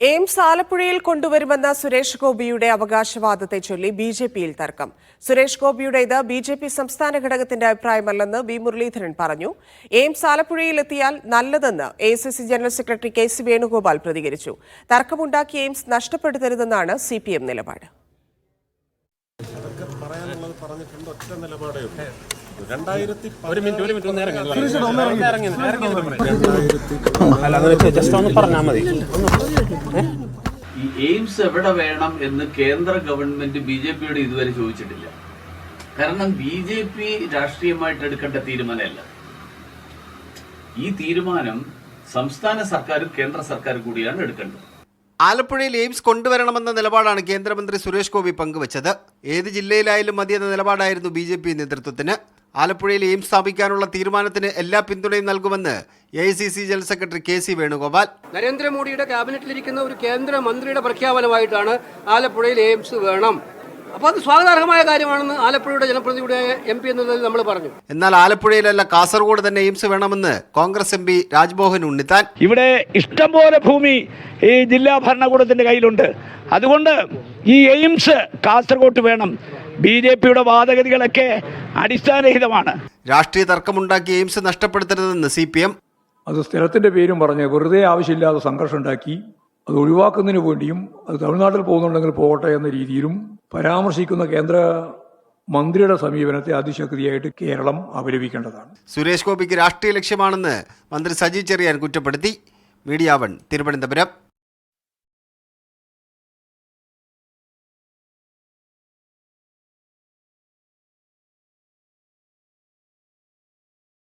AIIMS ആലപ്പുഴയിൽ കൊണ്ടുവരുമെന്ന സുരേഷ് ഗോപിയുടെ അവകാശവാദത്തെ ചൊല്ലി ബി ജെ പിയിൽ തർക്കം. സുരേഷ് ഗോപിയുടേത് ബി ജെ പി സംസ്ഥാന ഘടകത്തിന്റെ അഭിപ്രായമല്ലെന്ന് ബി മുരളീധരൻ പറഞ്ഞു. എയിംസ് ആലപ്പുഴയിൽ എത്തിയാൽ നല്ലതെന്ന് A C C general secretary K C Venugopal പ്രതികരിച്ചു. തർക്കമുണ്ടാക്കി എയിംസ് നഷ്ടപ്പെടുത്തരുതെന്നാണ് സി പി എം നിലപാട്. രണ്ടായിരത്തി ഒരു മിനിറ്റ് ഒരു മിനിറ്റ് ഒന്ന് ഇറങ്ങി ഇറങ്ങി. ഇറങ്ങി. അല്ല ജസ്റ്റ് ഒന്ന് പറഞ്ഞാൽ മതി. ഈ എയിംസ് എവിടെ വേണം എന്ന് കേന്ദ്ര ഗവൺമെന്റ് ബി ജെ പിയോട് ഇതുവരെ ചോദിച്ചിട്ടില്ല. കാരണം ബി ജെ പി രാഷ്ട്രീയമായിട്ട് എടുക്കേണ്ട തീരുമാനമല്ല. ഈ തീരുമാനം സംസ്ഥാന സർക്കാരും കേന്ദ്ര സർക്കാരും കൂടിയാണ് എടുക്കേണ്ടത്. ആലപ്പുഴയിൽ എയിംസ് കൊണ്ടുവരണമെന്ന നിലപാടാണ് കേന്ദ്രമന്ത്രി സുരേഷ് ഗോപി പങ്കുവച്ചത്. ഏത് ജില്ലയിലായാലും മതിയെന്ന നിലപാടായിരുന്നു ബി ജെ പി നേതൃത്വത്തിന്. ആലപ്പുഴയിൽ എയിംസ് സ്ഥാപിക്കാനുള്ള തീരുമാനത്തിന് എല്ലാ പിന്തുണയും നൽകുമെന്ന് A C C general secretary K C Venugopal. നരേന്ദ്രമോദിയുടെ ക്യാബിനറ്റിലിരിക്കുന്ന ഒരു കേന്ദ്രമന്ത്രിയുടെ പ്രഖ്യാപനമായിട്ടാണ് ആലപ്പുഴയിൽ എയിംസ് വേണം. അപ്പോൾ അത് സ്വാഗതാർഹമായ കാര്യമാണെന്ന് ആലപ്പുഴയുടെ ജനപ്രതിനിധിയുടെ എം പി എന്നുള്ളതിൽ നമ്മൾ പറഞ്ഞു. എന്നാൽ ആലപ്പുഴയിലല്ല കാസർഗോഡ് തന്നെ എയിംസ് വേണമെന്ന് Congress M P Rajmohan Unnithan. ഇവിടെ ഇഷ്ടംപോലെ ഭൂമി ഈ ജില്ലാ ഭരണകൂടത്തിന്റെ കയ്യിലുണ്ട്. അതുകൊണ്ട് ഈ എയിംസ് കാസർഗോട്ട് വേണം. ബി ജെ പിയുടെ വാദഗതികളൊക്കെ അടിസ്ഥാനരഹിതമാണ്. രാഷ്ട്രീയ തർക്കമുണ്ടാക്കി എയിംസ് നഷ്ടപ്പെടുത്തരുതെന്ന് സി പി എം. അത് സ്ഥലത്തിന്റെ പേരും പറഞ്ഞ് വെറുതെ ആവശ്യമില്ലാതെ സംഘർഷം ഉണ്ടാക്കി അത് ഒഴിവാക്കുന്നതിന് വേണ്ടിയും അത് തമിഴ്നാട്ടിൽ പോകുന്നുണ്ടെങ്കിൽ പോകട്ടെ എന്ന രീതിയിലും പരാമർശിക്കുന്ന കേന്ദ്ര മന്ത്രിയുടെ സമീപനത്തെ അതിശക്തിയായിട്ട് കേരളം അപലപിക്കേണ്ടതാണ്. സുരേഷ് ഗോപിക്ക് രാഷ്ട്രീയ ലക്ഷ്യമാണെന്ന് മന്ത്രി സജി ചെറിയാൻ കുറ്റപ്പെടുത്തി. Media one Thiruvananthapuram.